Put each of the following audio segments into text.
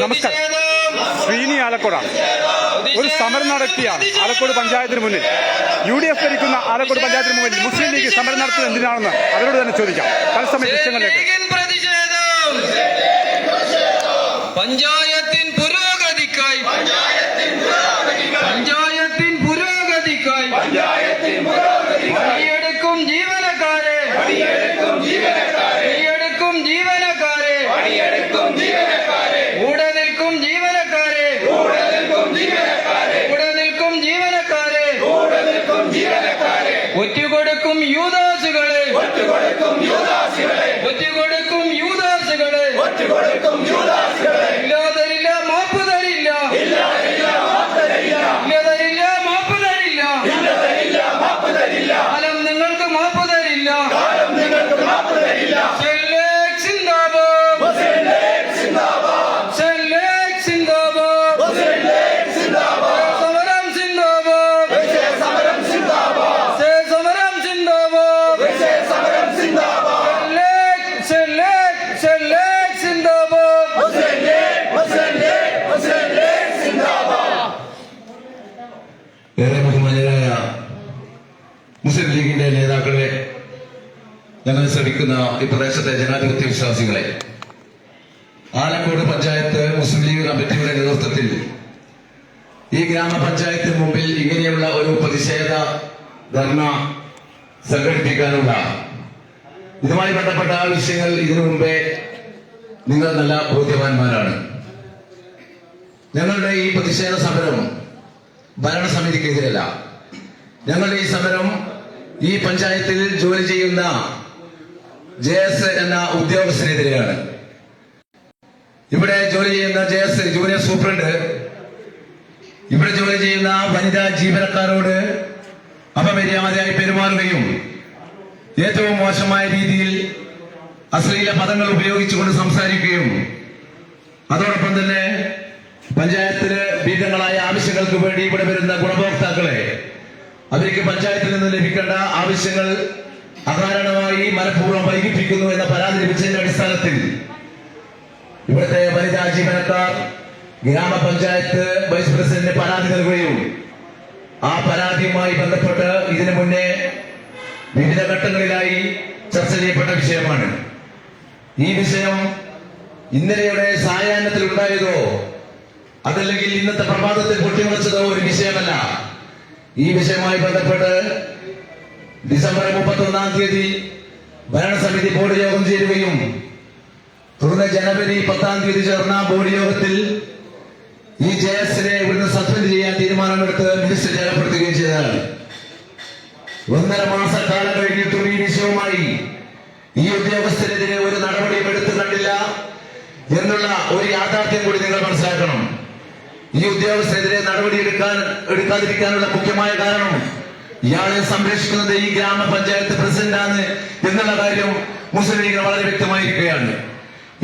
നമസ്കാരം. ശ്രീനി ആലക്കോട ഒരു സമരം നടത്തിയ ആലക്കോട് പഞ്ചായത്തിന് മുന്നിൽ. യു ഡി എഫ് ഭരിക്കുന്ന ആലക്കോട് പഞ്ചായത്തിന് മുന്നിൽ മുസ്ലിം ലീഗ് സമരം നടത്തുന്നത് എന്തിനാണെന്ന് അവരോട് തന്നെ ചോദിക്കാം. തത്സമയ ദൃശ്യങ്ങളിലേക്ക് പ്രതിഷേധം. പഞ്ചായത്തിൻ പുരോഗതിക്കായി. പഞ്ചായത്തിൻ പുരോഗതിക്കായി. പണിയെടുക്കും ജീവനക്കാരെ. പണിയെടുക്കും ജീവനക്കാരെ. யூதா മുസ്ലിം ലീഗിന്റെ നേതാക്കളെ ഞങ്ങൾ ശ്രമിക്കുന്ന ഈ പ്രദേശത്തെ ജനാധിപത്യ വിശ്വാസികളെ ആലക്കോട് പഞ്ചായത്ത് മുസ്ലിം ലീഗ് കമ്മിറ്റിയുടെ നേതൃത്വത്തിൽ ഈ ഗ്രാമപഞ്ചായത്തിന് മുമ്പിൽ ഇങ്ങനെയുള്ള ഒരു പ്രതിഷേധ ധർണ സംഘടിപ്പിക്കാനുള്ള ഇതുമായി ബന്ധപ്പെട്ട വിഷയങ്ങൾ ഇതിനു മുമ്പേ നിങ്ങൾ നല്ല ബോധ്യവാന്മാരാണ്. ഞങ്ങളുടെ ഈ പ്രതിഷേധ സമരം ഭരണസമിതിക്കെതിരല്ല. ഞങ്ങളുടെ ഈ സമരം ഈ പഞ്ചായത്തിൽ ജോലി ചെയ്യുന്ന ജെ എസ് എന്ന ഉദ്യോഗസ്ഥനെതിരെയാണ്. ഇവിടെ ജോലി ചെയ്യുന്ന ജെ എസ് ജൂനിയർ സൂപ്രണ്ട്. ഇവിടെ ജോലി ചെയ്യുന്ന വനിതാ ജീവനക്കാരോട് അപമര്യാദയായി പെരുമാറുകയും ഏറ്റവും മോശമായ രീതിയിൽ അശ്ലീല പദങ്ങൾ ഉപയോഗിച്ചുകൊണ്ട് സംസാരിക്കുകയും അതോടൊപ്പം തന്നെ പഞ്ചായത്തിലെ ഭീതങ്ങളായ ആവശ്യങ്ങൾക്ക് വേണ്ടി ഇവിടെ വരുന്ന ഗുണഭോക്താക്കളെ അവർക്ക് പഞ്ചായത്തിൽ നിന്ന് ലഭിക്കേണ്ട ആവശ്യങ്ങൾ അകാരണമായി മനഃപൂർവം വൈകിപ്പിക്കുന്നു എന്ന പരാതി ലഭിച്ചതിന്റെ അടിസ്ഥാനത്തിൽ ഇവിടുത്തെ വനിതാ ജീവനക്കാർ ഗ്രാമപഞ്ചായത്ത് വൈസ് പ്രസിഡന്റിന് പരാതി നൽകുകയും ആ പരാതിയുമായി ബന്ധപ്പെട്ട് ഇതിനു മുന്നേ വിവിധ ഘട്ടങ്ങളിലായി ചർച്ച ചെയ്യപ്പെട്ട വിഷയമാണ്. ഈ വിഷയം ഇന്നലെയുടെ സായാഹ്നത്തിൽ ഉണ്ടായതോ അതല്ലെങ്കിൽ ഇന്നത്തെ പ്രഭാതത്തിൽ പൊട്ടിമുളച്ചതോ ഒരു വിഷയമല്ല. ഈ വിഷയവുമായി ബന്ധപ്പെട്ട് ഡിസംബർ മുപ്പത്തി ഒന്നാം തീയതി ഭരണസമിതി ബോർഡ് യോഗം ചേരുകയും തുടർന്ന് ജനുവരി പത്താം തീയതി ചേർന്ന ബോർഡ് യോഗത്തിൽ ഈ ജെ എസിനെ ഇവിടുന്ന് സസ്പെൻഡ് ചെയ്യാൻ തീരുമാനമെടുത്ത് മിനിസ്റ്റർ രേഖപ്പെടുത്തുകയും ചെയ്തതാണ്. ഒന്നര മാസക്കാലം കഴിഞ്ഞിട്ടും ഈ വിഷയവുമായി ഈ ഉദ്യോഗസ്ഥരെതിരെ ഒരു നടപടിയും എടുത്തു കണ്ടില്ല എന്നുള്ള ഒരു യാഥാർത്ഥ്യം കൂടി നിങ്ങൾ മനസ്സിലാക്കണം. ഈ ഉദ്യോഗസ്ഥരെതിരെ നടപടി എടുക്കാൻ എടുക്കാതിരിക്കാനുള്ള മുഖ്യമായ കാരണം ഇയാളെ സംരക്ഷിക്കുന്നത് ഈ ഗ്രാമപഞ്ചായത്ത് പ്രസിഡന്റാണ് എന്നുള്ള കാര്യം മുസ്ലിം ലീഗിന് വളരെ വ്യക്തമായിരിക്കുകയാണ്.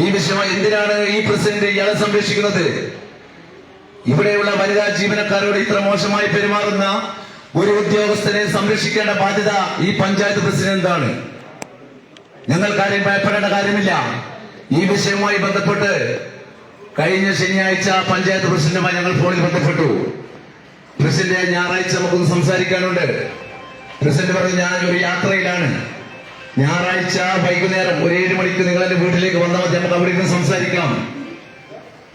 ഈ വിഷയം എന്തിനാണ് ഈ പ്രസിഡന്റ് ഇയാളെ സംരക്ഷിക്കുന്നത്? ഇവിടെയുള്ള വനിതാ ജീവനക്കാരോട് ഇത്ര മോശമായി പെരുമാറുന്ന ഒരു ഉദ്യോഗസ്ഥനെ സംരക്ഷിക്കേണ്ട ബാധ്യത ഈ പഞ്ചായത്ത് പ്രസിഡന്റാണ്. ഞങ്ങൾ കാര്യം ഭയപ്പെടേണ്ട കാര്യമില്ല. ഈ വിഷയവുമായി ബന്ധപ്പെട്ട് കഴിഞ്ഞ ശനിയാഴ്ച പഞ്ചായത്ത് പ്രസിഡന്റുമായി ഞങ്ങൾ ഫോണിൽ ബന്ധപ്പെട്ടു. പ്രസിഡന്റ് ഞായറാഴ്ച നമുക്കൊന്ന് സംസാരിക്കാനുണ്ട്. പ്രസിഡന്റ് പറഞ്ഞു ഞാൻ ഒരു യാത്രയിലാണ്. ഞായറാഴ്ച വൈകുന്നേരം ഒരു ഏഴ് മണിക്ക് നിങ്ങൾ എന്റെ വീട്ടിലേക്ക് വന്നാൽ മതി. നമുക്ക് അവിടെ ഇരുന്ന് സംസാരിക്കാം.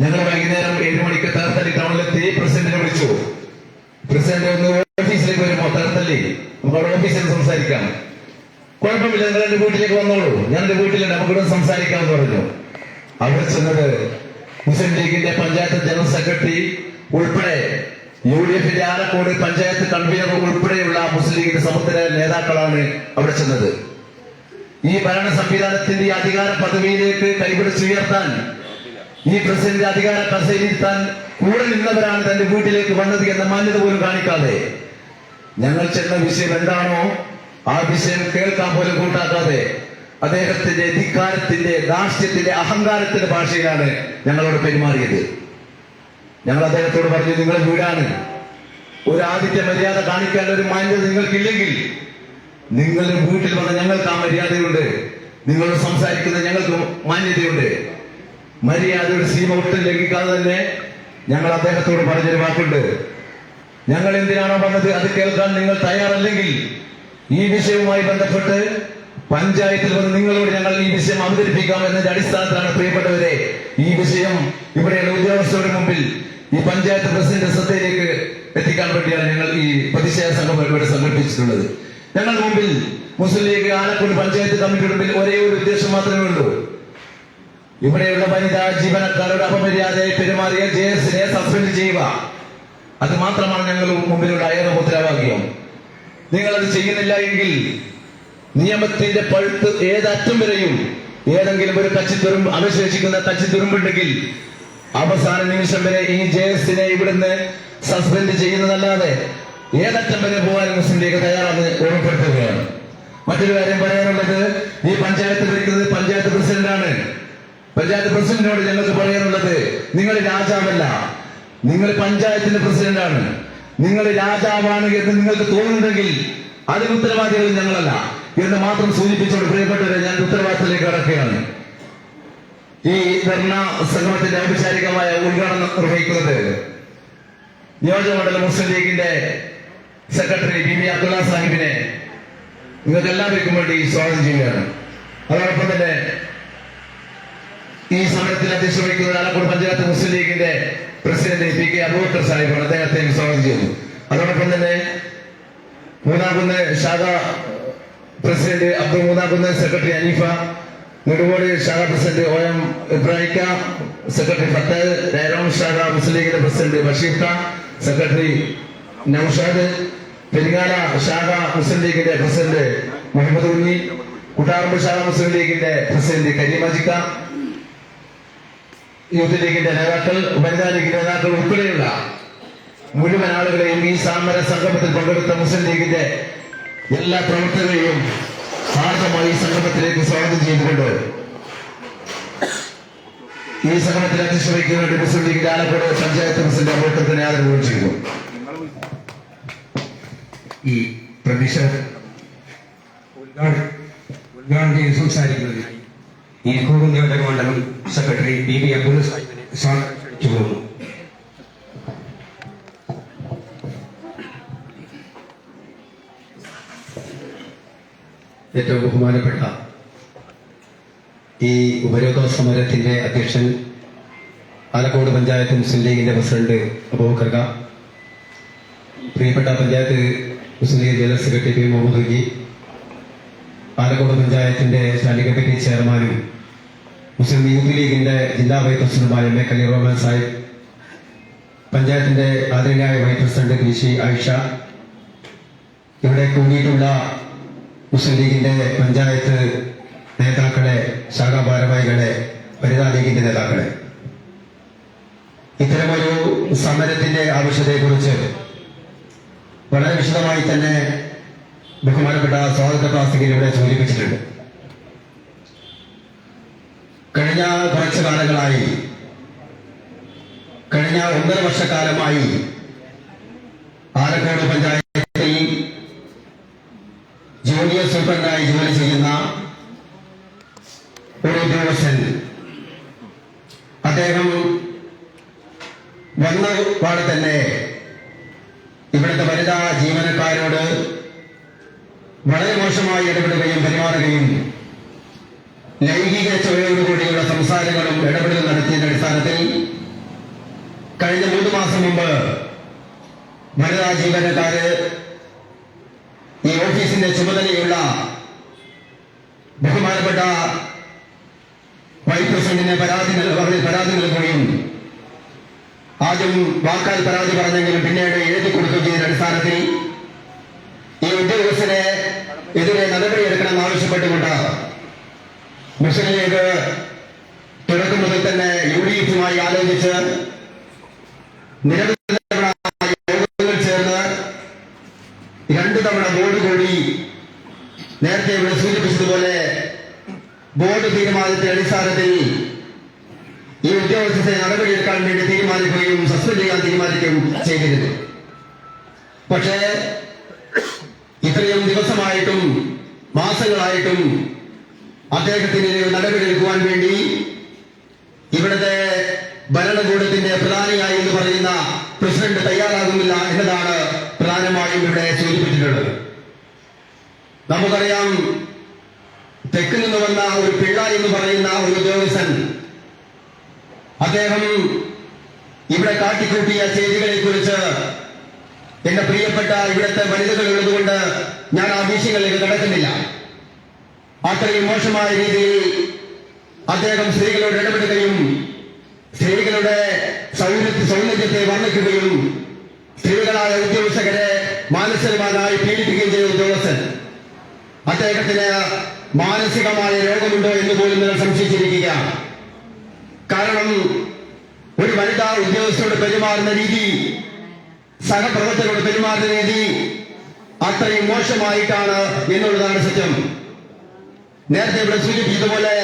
ഞങ്ങൾ വൈകുന്നേരം ഏഴ് മണിക്ക് തേർത്തല്ലി ടൗണിലെത്തി. പ്രസിഡന്റിനെ വിളിച്ചു. പ്രസിഡന്റ് ഒന്ന് ഓഫീസിലേക്ക് വരുമോ തേർത്തല്ലി നമുക്ക് അവിടെ ഓഫീസിൽ സംസാരിക്കാം. കുഴപ്പമില്ല നിങ്ങൾ എന്റെ വീട്ടിലേക്ക് വന്നോളൂ. ഞാൻ എന്റെ വീട്ടിലുണ്ട് നമുക്ക് ഇവിടെ സംസാരിക്കാം എന്ന് പറഞ്ഞു. അവിടെ ചെന്നത് മുസ്ലിം ലീഗിന്റെ പഞ്ചായത്ത് ജനറൽ സെക്രട്ടറി ഉൾപ്പെടെ യു ഡി എഫിന്റെ ആലക്കോട് പഞ്ചായത്ത് കൺവീനർ ഉൾപ്പെടെയുള്ള മുസ്ലിം ലീഗിന്റെ സമുദ്ര നേതാക്കളാണ് അവിടെ ചെന്നത്. ഈ ഭരണ സംവിധാനത്തിന്റെ അധികാര പദവിയിലേക്ക് കൈപിടിച്ചുയർത്താൻ ഈ പ്രസിഡന്റ് അധികാര കസേരയിരുത്താൻ കൂടെ നിന്നവരാണ് തന്റെ വീട്ടിലേക്ക് വന്നത് എന്ന മാന്യത പോലും കാണിക്കാതെ. ഞങ്ങൾ ചെന്ന വിഷയം എന്താണോ ആ വിഷയം കേൾക്കാൻ പോലും കൂട്ടാക്കാതെ അദ്ദേഹത്തിന്റെ ധിക്കാരത്തിന്റെ ദാർഷ്ട്യത്തിന്റെ അഹങ്കാരത്തിന്റെ ഭാഷയിലാണ് ഞങ്ങളോട് പെരുമാറിയത്. ഞങ്ങൾ അദ്ദേഹത്തോട് പറഞ്ഞു നിങ്ങളെ വീടാണ്. ഒരു ആദിത്യ മര്യാദ കാണിക്കാൻ ഒരു മാന്യത നിങ്ങൾക്കില്ലെങ്കിൽ നിങ്ങളുടെ വീട്ടിൽ വന്ന ഞങ്ങൾക്ക് ആ മര്യാദയുണ്ട്. നിങ്ങളോട് സംസാരിക്കുന്ന ഞങ്ങൾക്ക് മാന്യതയുണ്ട്. മര്യാദയുടെ സീമ ഒട്ടും ലംഘിക്കാതെ തന്നെ ഞങ്ങൾ അദ്ദേഹത്തോട് പറഞ്ഞൊരു വാക്കുണ്ട്. ഞങ്ങൾ എന്തിനാണോ വന്നത് അത് കേൾക്കാൻ നിങ്ങൾ തയ്യാറല്ലെങ്കിൽ ഈ വിഷയവുമായി ബന്ധപ്പെട്ട് പഞ്ചായത്തിൽ വന്ന് നിങ്ങളോട് ഞങ്ങൾ ഈ വിഷയം അവതരിപ്പിക്കാം എന്നതിന്റെ അടിസ്ഥാനത്തിലാണ് പ്രിയപ്പെട്ടവരെ ഈ വിഷയം ഇവിടെയുള്ള ഉദ്യോഗസ്ഥരുടെ മുമ്പിൽ ഈ പഞ്ചായത്ത് പ്രസിഡന്റ് ശ്രദ്ധയിലേക്ക് എത്തിക്കാൻ വേണ്ടിയാണ് ഞങ്ങൾ ഈ പ്രതിഷേധ സംഘം ഇവിടെ സംഘടിപ്പിച്ചിട്ടുള്ളത്. ഞങ്ങളുടെ മുമ്പിൽ മുസ്ലിം ലീഗ് ആലപ്പുഴ പഞ്ചായത്ത് കമ്മിറ്റിയുടെ മുമ്പിൽ ഒരേ ഒരു ഉദ്ദേശം മാത്രമേ ഉള്ളൂ. ഇവിടെയുള്ള വനിതാ ജീവനക്കാരുടെ അപമര്യാദയെ പെരുമാറിയ ജെ എസിനെ സസ്പെൻഡ് ചെയ്യുക. അത് മാത്രമാണ് ഞങ്ങൾ മുമ്പിലുള്ള ഏക മുദ്രാവാക്യം. നിങ്ങൾ അത് ചെയ്യുന്നില്ല എങ്കിൽ നിയമത്തിന്റെ പഴുത്ത് ഏതറ്റം വരെയും ഏതെങ്കിലും ഒരു കച്ചിത്തുറുമ്പ് അവശേഷിക്കുന്ന കച്ചിത്തുറുമ്പുണ്ടെങ്കിൽ അവസാന നിമിഷം വരെ ഈ ജയസിനെ ഇവിടുന്ന് സസ്പെൻഡ് ചെയ്യുന്നതല്ലാതെ ഏതറ്റം വരെ പോകാൻ മുസ്ലിം ലീഗ് തയ്യാറാണ് ഓർമ്മപ്പെടുത്തുകയാണ് മറ്റൊരു കാര്യം പറയാനുള്ളത് ഈ പഞ്ചായത്ത് ഭരിക്കുന്നത് പഞ്ചായത്ത് പ്രസിഡന്റാണ്. പഞ്ചായത്ത് പ്രസിഡന്റിനോട് ഞങ്ങൾക്ക് പറയാനുള്ളത് നിങ്ങൾ രാജാവല്ല നിങ്ങൾ പഞ്ചായത്തിന്റെ പ്രസിഡന്റാണ്. നിങ്ങൾ രാജാവാണ് എന്ന് നിങ്ങൾക്ക് തോന്നുന്നുണ്ടെങ്കിൽ അതിന് ഉത്തരവാദികൾ ഞങ്ങളല്ല. എന്ന് മാത്രം സൂചിപ്പിച്ചുകൊണ്ട് പ്രിയപ്പെട്ടവരെ ഞാൻ ഉത്തരവാദിത്തത്തിലേക്ക് കടക്കുകയാണ്. ഈ ധർണ സംഗമത്തിന്റെ ഔപചാരികമായ ഉദ്ഘാടനം നിർവഹിക്കുന്നത് നിയോജകമണ്ഡലം മുസ്ലിം ലീഗിന്റെ സെക്രട്ടറി ബി ബി അബ്ദുള്ള സാഹിബിനെ നിങ്ങൾക്ക് എല്ലാവർക്കും വേണ്ടി സ്വാഗതം ചെയ്യുകയാണ്. അതോടൊപ്പം തന്നെ ഈ സമരത്തിൽ അധ്യക്ഷത വഹിക്കുന്ന ആലപ്പുഴ പഞ്ചായത്ത് മുസ്ലിം ലീഗിന്റെ പ്രസിഡന്റ് പി കെ അബൂബക്കർ സാഹിബാണ്. അദ്ദേഹത്തെ സ്വാഗതം ചെയ്യുന്നു. അതോടൊപ്പം തന്നെ മൂന്നാകുന്ന് ശാഖ പ്രസിഡന്റ് അബ്ദുൾ മുതാബുന്ന സെക്രട്ടറി അനീഫ നെടുകോട് ശാഖ പ്രസിഡന്റ് ഒ എം ഇബ്രാഹിക്ക സെക്രട്ടറി ഫത്തഹ് രേരോൺ ശാഖ മുസ്ലിം ലീഗിന്റെ പ്രസിഡന്റ് ബഷീർ ഖാൻ സെക്രട്ടറി നൌഷാദ് പെരിങ്ങാല ശാഖ മുസ്ലിം ലീഗിന്റെ പ്രസിഡന്റ് മുഹമ്മദ് ഉണ്ണി കുട്ടാറമ്പ് ശാഖ മുസ്ലിം ലീഗിന്റെ പ്രസിഡന്റ് കരീമാജിക്ക യൂത്ത് ലീഗിന്റെ നേതാക്കൾ വനിതാ ലീഗിന്റെ നേതാക്കൾ ഉൾപ്പെടെയുള്ള മുഴുവൻ ആളുകളെയും ഈ സമര സംഗമത്തിൽ പങ്കെടുത്ത മുസ്ലിം ലീഗിന്റെ എല്ലാ പ്രവർത്തകരെയും ഹാർദമായി ഈ സംഗമത്തിലേക്ക് സ്വാഗതം ചെയ്തിട്ടുണ്ട് ഈ സംഗമത്തിൽ അധ്യക്ഷത വഹിക്കുന്ന വേണ്ടി മുസ്ലിം ലീഗിന്റെ ആലപ്പുഴ പഞ്ചായത്ത് പ്രസിഡന്റ് അഭിമുഖത്തിന് ആദരവ് ചെയ്തു. ഈ പ്രതിഷേധ ഉദ്ഘാടനം ചെയ്ത് സംസാരിക്കുന്നതിനായി ഈ കൂറും മണ്ഡലം സെക്രട്ടറി ബി ബി അബ്ദുൾ സാഹിബിനെ സ്വാഗതം ക്ഷണിച്ചു പോകുന്നു ഏറ്റവും ബഹുമാനപ്പെട്ട ഈ ഉപരോധ സമരത്തിന്റെ അധ്യക്ഷൻ ആലക്കോട് പഞ്ചായത്ത് മുസ്ലിം ലീഗിന്റെ പ്രസിഡന്റ് അബൂബക്കർക പ്രിയപ്പെട്ട panchayat Muslim league general secretary P Muhammad HuJI Alakode പഞ്ചായത്തിന്റെ സ്റ്റാൻഡിംഗ് കമ്മിറ്റി ചെയർമാനും മുസ്ലിം യൂത്ത് ലീഗിന്റെ ജില്ലാ വൈസ് പ്രസിഡന്റുമായ എം എ കലി റഹ്മാൻ സാഹിബ് പഞ്ചായത്തിന്റെ ആദരണീയായ വൈസ് പ്രസിഡന്റ് കൃഷി ആയിഷ ഇവിടെ കൂടിയിട്ടുള്ള മുസ്ലിം ലീഗിന്റെ പഞ്ചായത്ത് നേതാക്കളെ ശാഖാ ഭാരവാഹികളെ വനിതാ ലീഗിന്റെ നേതാക്കളെ. ഇത്തരമൊരു സമരത്തിന്റെ ആവശ്യത്തെക്കുറിച്ച് വളരെ വിശദമായി തന്നെ ബഹുമാനപ്പെട്ട സ്വാതന്ത്ര്യ പ്രാസ്തികൻ ഇവിടെ സൂചിപ്പിച്ചിട്ടുണ്ട്. കഴിഞ്ഞ കുറച്ച് കാലങ്ങളായി കഴിഞ്ഞ ഒന്നര വർഷക്കാലമായി ആലക്കോട് പഞ്ചായത്തിൽ ജൂനിയർ സൂപ്രണ്ടായി ജോലി ചെയ്യുന്ന ഒരു ഉദ്യോഗസ്ഥൻ അദ്ദേഹം വന്ന തന്നെ ഇവിടുത്തെ വനിതാ ജീവനക്കാരോട് വളരെ മോശമായി ഇടപെടുകയും പെരുമാറുകയും ലൈംഗിക ചുവയോടുകൂടിയുള്ള സംസാരങ്ങളും ഇടപെടലും നടത്തിയതിന്റെ അടിസ്ഥാനത്തിൽ കഴിഞ്ഞ മൂന്ന് മാസം മുമ്പ് വനിതാ ജീവനക്കാര് ഓഫീസിന്റെ ചുമതലയുള്ള ബഹുമാനപ്പെട്ട വൈസ് പ്രസിഡന്റിനെ പരാതി പരാതി നൽകുകയും ആദ്യം വാക്കാൽ പരാതി പറഞ്ഞെങ്കിലും പിന്നീട് എഴുതി കൊടുക്കുകയും ചെയ്ത അടിസ്ഥാനത്തിൽ ഈ ഉദ്യോഗസ്ഥനെ എതിരെ നടപടിയെടുക്കണം ആവശ്യപ്പെട്ടുകൊണ്ട് മുസ്ലിം ലീഗ് തുടക്കം മുതൽ തന്നെ യു ഡി എഫുമായി ആലോചിച്ച് നിരവധി കൂടി നേരത്തെ ഇവിടെ സൂചിപ്പിച്ചതുപോലെ ബോർഡ് തീരുമാനത്തിന്റെ അടിസ്ഥാനത്തിൽ ഈ ഉദ്യോഗസ്ഥരെ നടപടിയെടുക്കാൻ വേണ്ടി തീരുമാനിക്കുകയും സസ്പെൻഡ് ചെയ്യാൻ തീരുമാനിക്കുകയും ചെയ്തിരുന്നു. പക്ഷേ ഇത്രയും ദിവസമായിട്ടും മാസങ്ങളായിട്ടും അദ്ദേഹത്തിന് നടപടിയെടുക്കുവാൻ വേണ്ടി ഇവിടുത്തെ ഭരണകൂടത്തിന്റെ പ്രധാനിയായി എന്ന് പറയുന്ന പ്രസിഡന്റ് തയ്യാറാകുന്നില്ല എന്നതാണ് പ്രധാനമായും ഇവിടെ സൂചിപ്പിച്ചിട്ടുള്ളത്. നമുക്കറിയാം തെക്ക് നിന്ന് വന്ന ഒരു പിള്ള എന്ന് പറയുന്ന ഒരു ഉദ്യോഗസ്ഥൻ അദ്ദേഹം ഇവിടെ കാട്ടിക്കൂട്ടിയ ചെയ്തികളെ കുറിച്ച് എന്റെ പ്രിയപ്പെട്ട ഇവിടുത്തെ വനിതകൾ ഉള്ളതുകൊണ്ട് ഞാൻ ആ വിഷയങ്ങളിലേക്ക് കടക്കുന്നില്ല. അത്രയും മോശമായ രീതിയിൽ അദ്ദേഹം സ്ത്രീകളോട് ഇടപെടുകയും സ്ത്രീകളുടെ സൗന്ദര്യ സൗന്ദര്യത്തെ വർണിക്കുകയും സ്ത്രീകളായ ഉദ്യോഗസ്ഥരെ മാനസികമായി പീഡിപ്പിക്കുകയും ചെയ്ത ഉദ്യോഗസ്ഥൻ അദ്ദേഹത്തിന് മാനസികമായ രോഗമുണ്ടോ എന്ന് പോലും നിങ്ങൾ സംശയിച്ചിരിക്കുക. കാരണം ഒരു വനിതാ ഉദ്യോഗസ്ഥരോട് പെരുമാറുന്ന രീതി സഹപ്രവർത്തകരോട് പെരുമാറുന്ന രീതി അത്രയും മോശമായിട്ടാണ് എന്നുള്ളതാണ് സത്യം. നേരത്തെ ഇവിടെ സൂചിപ്പിച്ചതുപോലെ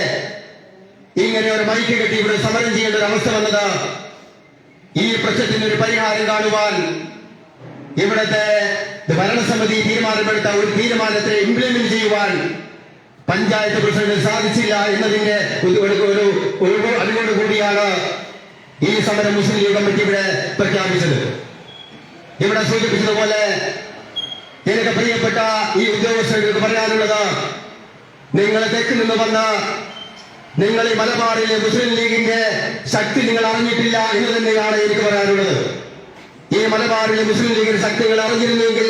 ഇങ്ങനെ ഒരു മൈക്ക് കെട്ടി ഇവിടെ സമരം ചെയ്യേണ്ട ഒരു അവസ്ഥ വന്നത് ഈ പ്രശ്നത്തിന് ഒരു പരിഹാരം കാണുവാൻ ഇവിടുത്തെ ഭരണസമിതി തീരുമാനമെടുത്ത ഒരു തീരുമാനത്തെ ഇംപ്ലിമെന്റ് ചെയ്യുവാൻ പഞ്ചായത്ത് പ്രസിഡന്റ് സാധിച്ചില്ല എന്നതിന്റെ ഒരു അറിവോട് കൂടിയാണ് ഈ സമരം മുസ്ലിം ലീഗ് കമ്മിറ്റി ഇവിടെ പ്രഖ്യാപിച്ചത്. ഇവിടെ സൂചിപ്പിച്ചതുപോലെ എനിക്ക് പ്രിയപ്പെട്ട ഈ ഉദ്യോഗസ്ഥർക്ക് പറയാനുള്ളത് നിങ്ങൾ തെക്ക് നിന്ന് വന്ന നിങ്ങൾ ഈ മലബാറിലെ മുസ്ലിം ലീഗിന്റെ ശക്തി നിങ്ങൾ അറിഞ്ഞിട്ടില്ല എന്ന് തന്നെയാണ് എനിക്ക് പറയാനുള്ളത്. ഈ മലബാറിലെ മുസ്ലിം ലീഗിന്റെ ശക്തികൾ അറിഞ്ഞിരുന്നെങ്കിൽ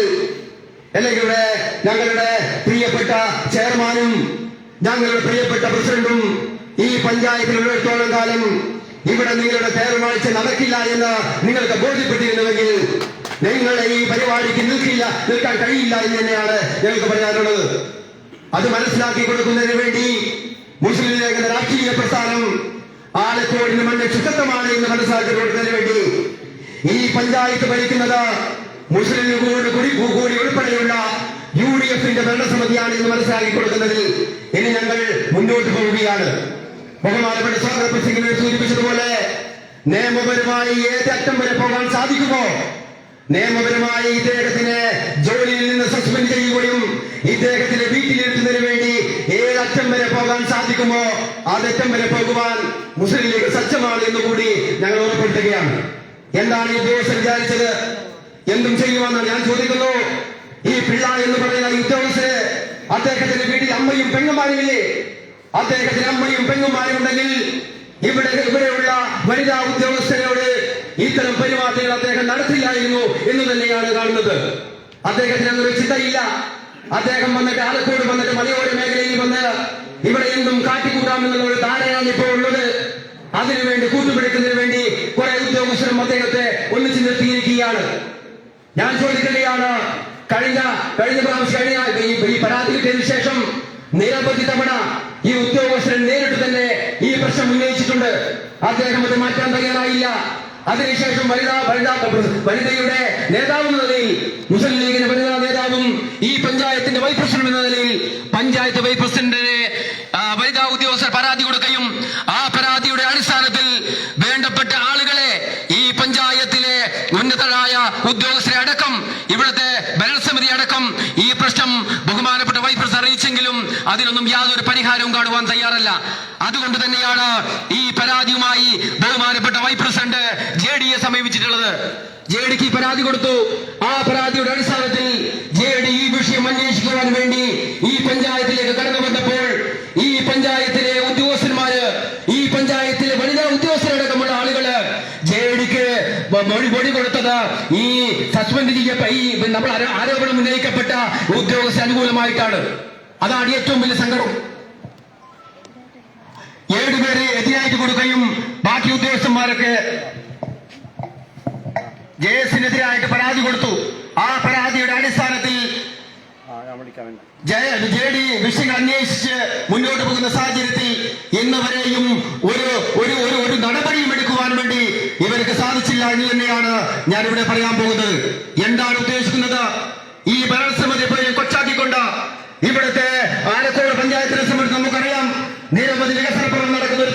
അല്ലെങ്കിൽ ഇവിടെ ഞങ്ങളുടെ പ്രിയപ്പെട്ട ചെയർമാനും ഞങ്ങളുടെ പ്രിയപ്പെട്ട പ്രസിഡന്റും ഈ പഞ്ചായത്തിൽ ഉള്ളിടത്തോളം കാലം ഇവിടെ നിങ്ങളുടെ തേർവാഴ്ച നടക്കില്ല എന്ന് നിങ്ങൾക്ക് ബോധ്യപ്പെട്ടിരുന്നുവെങ്കിൽ നിങ്ങളെ ഈ പരിപാടിക്ക് നിൽക്കില്ല നിൽക്കാൻ കഴിയില്ല എന്ന് തന്നെയാണ് ഞങ്ങൾക്ക് പറയാനുള്ളത്. അത് മനസ്സിലാക്കി കൊടുക്കുന്നതിന് വേണ്ടി മുസ്ലിം ലീഗിന്റെ രാഷ്ട്രീയ പ്രസ്ഥാനം ആലക്കോടിന് മണ്ണ് ശുദ്ധമാണ് എന്ന് മനസ്സിലാക്കി കൊടുക്കുന്നതിന് വേണ്ടി ഈ പഞ്ചായത്ത് ഭരിക്കുന്നത് മുസ്ലിം കൂടി കൂടി ഉൾപ്പെടെയുള്ള യു ഡി എഫിന്റെ ഭരണസമിതിയാണ് എന്ന് മനസ്സിലാക്കി കൊടുക്കുന്നതിൽ ഇനി ഞങ്ങൾ മുന്നോട്ട് പോവുകയാണ്. ബഹുമാനപ്പെട്ട സ്വാഗത സിംഗിനെ സൂചിപ്പിച്ചതുപോലെ നിയമപരമായി ഏത് അറ്റം വരെ പോകാൻ സാധിക്കുമോ? നിയമപരമായി ഇദ്ദേഹത്തിനെ ജോലിയിൽ നിന്ന് സസ്പെൻഡ് ചെയ്യുകയും ഇദ്ദേഹത്തിനെ വീട്ടിലിരുത്തുന്നതിന് വേണ്ടി ഏതറ്റം വരെ പോകാൻ സാധിക്കുമോ അതറ്റം വരെ പോകുവാൻ മുസ്ലിം ലീഗ് സജ്ജമാണ് എന്നുകൂടി ഞങ്ങൾ ഉറപ്പെടുത്തുകയാണ് എന്താണ് ഈ ദേവസ്വം വിചാരിച്ചത്? എന്തും ചെയ്യുമെന്ന് ഞാൻ ചോദിക്കുന്നു. ഈ പിള്ള എന്ന് പറയുന്ന ഉദ്യോഗസ്ഥര് അദ്ദേഹത്തിന്റെ വീട്ടിൽ അമ്മയും പെങ്ങന്മാരുമില്ലേ അദ്ദേഹത്തിന് അമ്മയും പെങ്ങന്മാരും ഉണ്ടെങ്കിൽ ഇവിടെ ഇവിടെയുള്ള വനിതാ ഉദ്യോഗസ്ഥരോട് ഇത്തരം പരിപാടികൾ അദ്ദേഹം നടത്തില്ലായിരുന്നു എന്ന് തന്നെയാണ് കാണുന്നത്. അദ്ദേഹത്തിന് അങ്ങനെ ചിന്തയില്ല. അദ്ദേഹം വന്നിട്ട് ആലക്കോട് വന്നിട്ട് മലയോര മേഖലയിൽ വന്ന് ഇവിടെ എന്തും കാട്ടിക്കൂട്ടാമെന്നുള്ള ഒരു ധാരണയാണ് ഇപ്പോൾ ഉള്ളത്. അതിനുവേണ്ടി കൂട്ടുപിടിക്കുന്നതിന് വേണ്ടി കുറെ ഉദ്യോഗസ്ഥരും അദ്ദേഹത്തെ ഒന്നിച്ചു നിർത്തിയിരിക്കുകയാണ് ഞാൻ ചോദിക്കുകയാണ് കഴിഞ്ഞ കഴിഞ്ഞ പ്രാവശ്യം കഴിഞ്ഞ ഈ- പരാതി കിട്ടിയതിനു ശേഷം നിരവധി തവണ ഈ ഉദ്യോഗസ്ഥരൻ നേരിട്ട് തന്നെ ഈ പ്രശ്നം ഉന്നയിച്ചിട്ടുണ്ട്. അദ്ദേഹം അത് മാറ്റാൻ തയ്യാറായില്ല. അതിനുശേഷം വനിതാ വനിതാ വനിതയുടെ നേതാവ് എന്ന നിലയിൽ മുസ്ലിം ലീഗിന്റെ വനിതാ നേതാവും ഈ പഞ്ചായത്തിന്റെ വൈസ് എന്ന നിലയിൽ പഞ്ചായത്ത് വൈസ് ആ, വനിതാ ഉദ്യോഗസ്ഥർ പരാതി കൊടുക്കുകയും ആ പരാതിയുടെ അടിസ്ഥാനത്തിൽ വേണ്ടപ്പെട്ട ആളുകളെ ഈ പഞ്ചായത്തിലെ ഉന്നതരായ ഉദ്യോഗസ്ഥരെ അടക്കം ഇവിടുത്തെ ഭരണസമിതി അടക്കം ഈ പ്രശ്നം ബഹുമാനപ്പെട്ട വൈസ് പ്രസിഡന്റ് അറിയിച്ചെങ്കിലും അതിനൊന്നും യാതൊരു പരിഹാരവും കാണുവാൻ തയ്യാറല്ല. അതുകൊണ്ട് തന്നെയാണ് ഈ പരാതിയുമായി ബഹുമാനപ്പെട്ട വൈസ് പ്രസിഡന്റ് ജെ ഡിയെ സമീപിച്ചിട്ടുള്ളത്. ജെ ഡിക്ക് പരാതി കൊടുത്തു. ആ പരാതിയുടെ അടിസ്ഥാനത്തിൽ ജെ ഡി ഈ വിഷയം അന്വേഷിക്കുവാൻ വേണ്ടി ഈ പഞ്ചായത്തിലേക്ക് കടന്നു വന്നപ്പോൾ ഈ പഞ്ചായത്തിലെ ഉദ്യോഗസ്ഥന്മാര് ഈ പഞ്ചായത്തിലെ വനിതാ ഉദ്യോഗസ്ഥരടക്കമുള്ള ആളുകൾ ജെ ഡിക്ക് മൊഴി മൊഴി കൊടുത്തത്. ഈ സസ്പെൻഡ് ചെയ്യപ്പ ഈ നമ്മൾ ആരോ- ആരോപണം ഉന്നയിക്കപ്പെട്ട ഉദ്യോഗസ്ഥ അനുകൂലമായിട്ടാണ്. അതാണ് ഏറ്റവും വലിയ സങ്കടം. ഏഴുപേരെ എതിരായിട്ട് കൊടുക്കുകയും ബാക്കി ഉദ്യോഗസ്ഥന്മാരൊക്കെ ജെ എസിനെതിരായിട്ട് പരാതി കൊടുത്തു. ആ പരാതിയുടെ അടിസ്ഥാനത്തിൽ ജയ ജെ ഡി വിഷയങ്ങൾ അന്വേഷിച്ച് മുന്നോട്ട് പോകുന്ന സാഹചര്യത്തിൽ ഇന്ന് വരെയും ഒരു ഒരു ഒരു നടപടിയും എടുക്കുവാൻ വേണ്ടി ഇവർക്ക് സാധിച്ചില്ല എന്ന് തന്നെയാണ് ഞാൻ ഇവിടെ പറയാൻ പോകുന്നത്. എന്താണ് ഉദ്ദേശിക്കുന്നത്? ഈ ഭരണസമിതി കൊച്ചാക്കിക്കൊണ്ട് ഇവിടുത്തെ നിരവധി വികസന പ്രവർത്തനം നടക്കുന്ന ഒരു